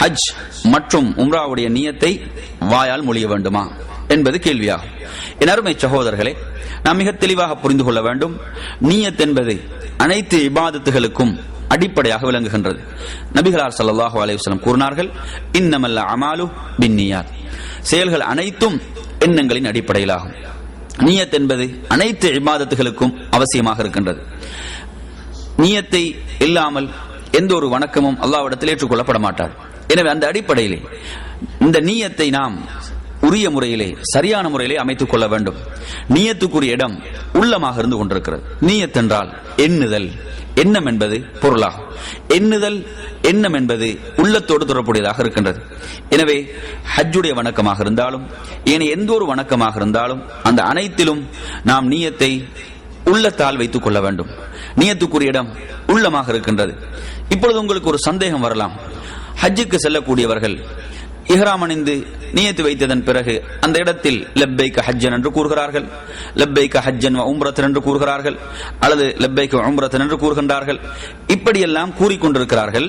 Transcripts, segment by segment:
ஹஜ் மற்றும் உம்ராவுடைய நியத்தை வாயால் மொழிய வேண்டுமா? என்பது கேள்வியாகும் என் அருமை சகோதரர்களே நாம் மிக தெளிவாக புரிந்து கொள்ள வேண்டும். நீயத் என்பது அனைத்து இபாதத்துகளுக்கும் அடிப்படையாக விளங்குகின்றது. நபிகளார் ஸல்லல்லாஹு அலைஹி கூறினார்கள் இன்னமல்ல அமாலு பின்னியார் செயல்கள் அனைத்தும் எண்ணங்களின் அடிப்படையிலாகும். நீயத் என்பது அனைத்து இபாதத்துகளுக்கும் அவசியமாக இருக்கின்றது. நீயத்தை இல்லாமல் எந்த ஒரு வணக்கமும் அல்லாவிடத்தில் ஏற்றுக்கொள்ளப்பட மாட்டார் எனவே அந்த அடிப்படையிலே இந்த நீயத்தை நாம் உரிய முறையிலே சரியான முறையிலே அமைத்துக் கொள்ள வேண்டும். நீயத்துக்குரிய இடம் உள்ளமாக இருந்து கொண்டிருக்கிறது. நீயத் என்றால் எண்ணுதல். எண்ணம் என்பது பொருளாகும். எண்ணுதல் எண்ணம் என்பது உள்ளத்தோடு தொடர்புடையதாக இருக்கின்றது. எனவே ஹஜ்ஜுடைய வணக்கமாக இருந்தாலும் ஏனைய எந்த ஒரு வணக்கமாக இருந்தாலும் அந்த அனைத்திலும் நாம் நீயத்தை உள்ளத்தால் வைத்துக் கொள்ள வேண்டும். நீயத்துக்குரிய இடம் உள்ளமாக இருக்கின்றது. இப்பொழுது உங்களுக்கு ஒரு சந்தேகம் வரலாம். ஹஜ்ஜுக்கு செல்லக்கூடியவர்கள் இஹ்ராம் அணிந்து நியத்து வைத்ததன் பிறகு அந்த இடத்தில் லெப்பைக்க ஹஜ்ஜன் என்று கூறுகிறார்கள். லெப்பைக்க ஹஜ்ஜன் உம்ரத்தன் என்று கூறுகிறார்கள். அல்லது லெப்பைக்க உம்ரத்தன் என்று கூறுகின்றார்கள். இப்படியெல்லாம் கூறிக்கொண்டிருக்கிறார்கள்.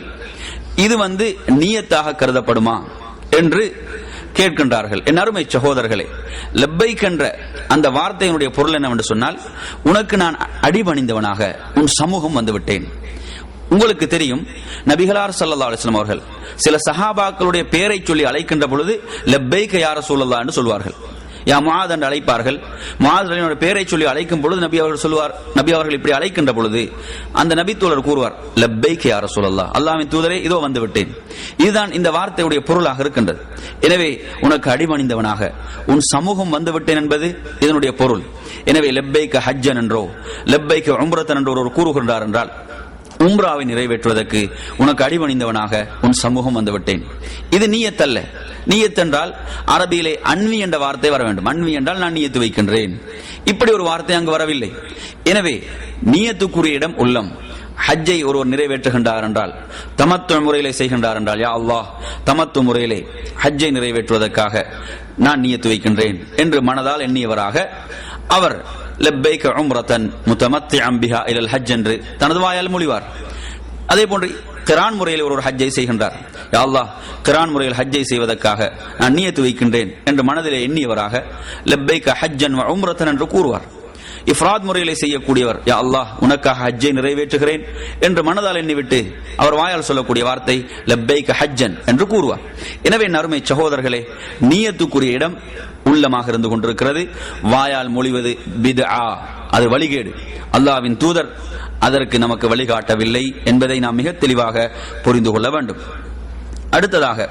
இது வந்து நீயத்தாக கருதப்படுமா என்று கேட்கின்றார்கள். என் அருமை சகோதரர்களே லெப்பைக் என்ற அந்த வார்த்தையினுடைய பொருள் என்னவென்று சொன்னால் உனக்கு நான் அடிபணிந்தவனாக உன் சமூகம் வந்துவிட்டேன் உங்களுக்கு தெரியும் நபிகளார் சல்லா அலிஸ்லாம் அவர்கள் சில சஹாபாக்களுடைய பெயரை சொல்லி அழைக்கின்ற பொழுது லெப்பைக்க யார சூழல்லா என்று சொல்வார்கள். யா முஆத் என்று அழைப்பார்கள். மாதனுடைய பெயரை சொல்லி அழைக்கும் பொழுது நபி அவர்கள் சொல்லுவார் நபி அவர்கள் இப்படி அழைக்கின்ற பொழுது அந்த நபி தூழர் கூறுவார் லெப்பைக்க யார சொல்லல்லா அல்லாவின் தூதரே இதோ வந்து விட்டேன். இதுதான் இந்த வார்த்தையுடைய பொருளாக இருக்கின்றது. எனவே உனக்கு அடிமணிந்தவனாக உன் சமூகம் வந்துவிட்டேன் என்பது இதனுடைய பொருள். எனவே லெப்பைக்க ஹஜ்ஜன் என்றோ லெப்பைக்க உம்ரத்தன் என்றோ ஒரு கூறுகின்றார் என்றால் உம்ராவை நிறைவேற்றுவதற்கு உனக்கு அடிபணிந்தவனாக உன் சமூகம் வந்துவிட்டேன். இது நீயத்தல்ல. நீயத் என்றால் அரபியிலே அன்வி என்ற வார்த்தை வர வேண்டும். அன்வி என்றால் நான் நீயத்து வைக்கின்றேன். இப்படி ஒரு வார்த்தை அங்கு வரவில்லை. எனவே நீயத்துக்குரிய இடம் உள்ளம். ஹஜ்ஜை ஒருவர் நிறைவேற்றுகின்றார் என்றால் தமத்துவ முறையிலே செய்கின்றார் என்றால் யா அல்லாஹ் தமத்துவ முறையிலே ஹஜ்ஜை நிறைவேற்றுவதற்காக நான் நியத்து வைக்கின்றேன் என்று மனதால் எண்ணியவராக அவர் லெப்பைக்க உம்ரத்தன் முத்தமத்தி அம்பிஹா இலல் ஹஜ் என்று தனது வாயால் மொழிவார். அதே போன்று கிரான் முறையில் ஒரு ஹஜ்ஜை செய்கின்றார். யாழ்லா திரான் கிரான் முறையில் ஹஜ்ஜை செய்வதற்காக நான் நியத்து வைக்கின்றேன் என்று மனதிலே எண்ணியவராக லெப்பைக்க ஹஜ்ஜன் வ உம்ரத்தன் என்று கூறுவார். இஃப்ராத் முறையிலே செய்யக்கூடியவர். யா அல்லாஹ் உனக்காக ஹஜ்ஜை நிறைவேற்றுகிறேன் என்று மனதால் எண்ணிவிட்டு அவர் வாயால் சொல்லக்கூடிய வார்த்தை லெப்பைக்க ஹஜ்ஜன் என்று கூறுவார். எனவே நறுமை சகோதரர்களே நீயத்துக்குரிய இடம் உள்ளமாக இருந்து கொண்டிருக்கிறது. வாயால் மொழிவது பித்ஆ அது வழிகேடு. அல்லாஹ்வின் தூதர் அதற்கு நமக்கு வழிகாட்டவில்லை என்பதை நாம் மிக தெளிவாக புரிந்து கொள்ள வேண்டும். அடுத்ததாக